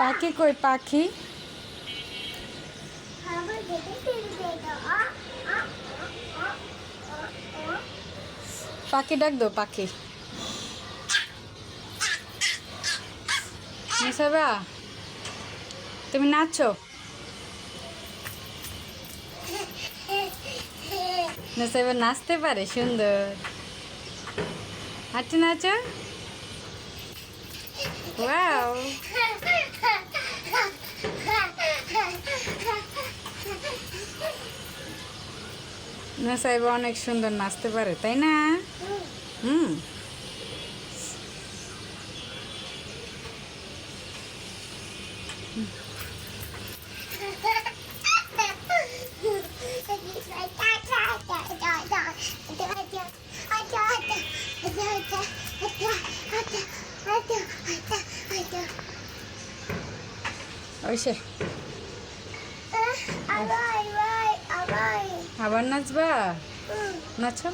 পাখি কই, পাখি? পাখি ডাক দো পাখি। নিসাবা তুমি নাচো নিসাবা নাচতে পারে, সুন্দর। হাঁটু নাচো ওয়াও নাসাইবা অনেক সুন্দর নাচতে পারে তাই না? হুম। ওইসে আবার নাচবা? নাচো।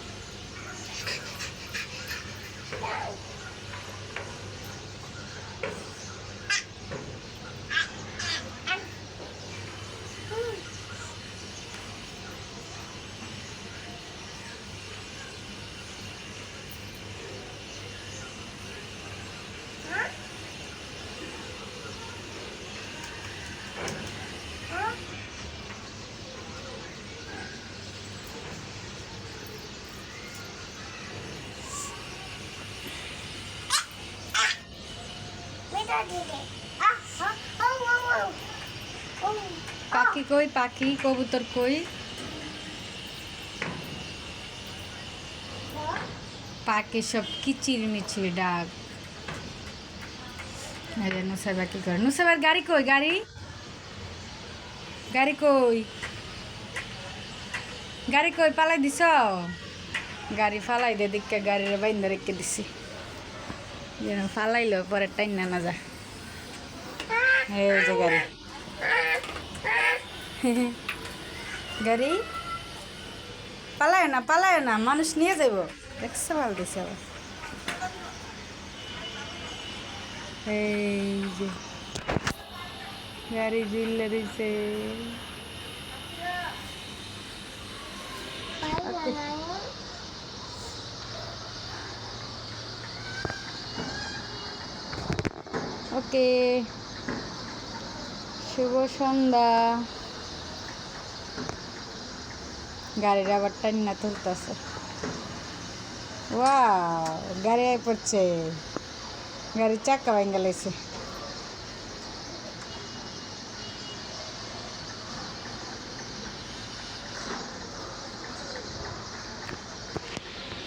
পাখি কই, পাখি, কবুতর কই? পাখি সব কিচির মিচির ডাক। আরে নুসাইবা কি করে। নুসাইবার গাড়ি কই, গাড়ি? গাড়ি কই? গাড়ি কই, পালাই দিছ? গাড়ি ফালাই দে দিকে গাড়ির বাইন্দা রেখে দিছি। যেন ফালাইলো পরে টাইম না না যা এই যে গাড়ি। গাড়ি? পালায় না পালায় না, মানুষ নিয়ে যাব দেখছে ভালো দিছে আবার। এই যে, গাড়ি ঝুললে দিছে। ওকে। শুভ সন্ধ্যা। গাড়ির আবার টান্না তুলতেছে। ওয়া গাড়ি আই পড়ছে। গাড়ির চাকা ভেঙে গেছে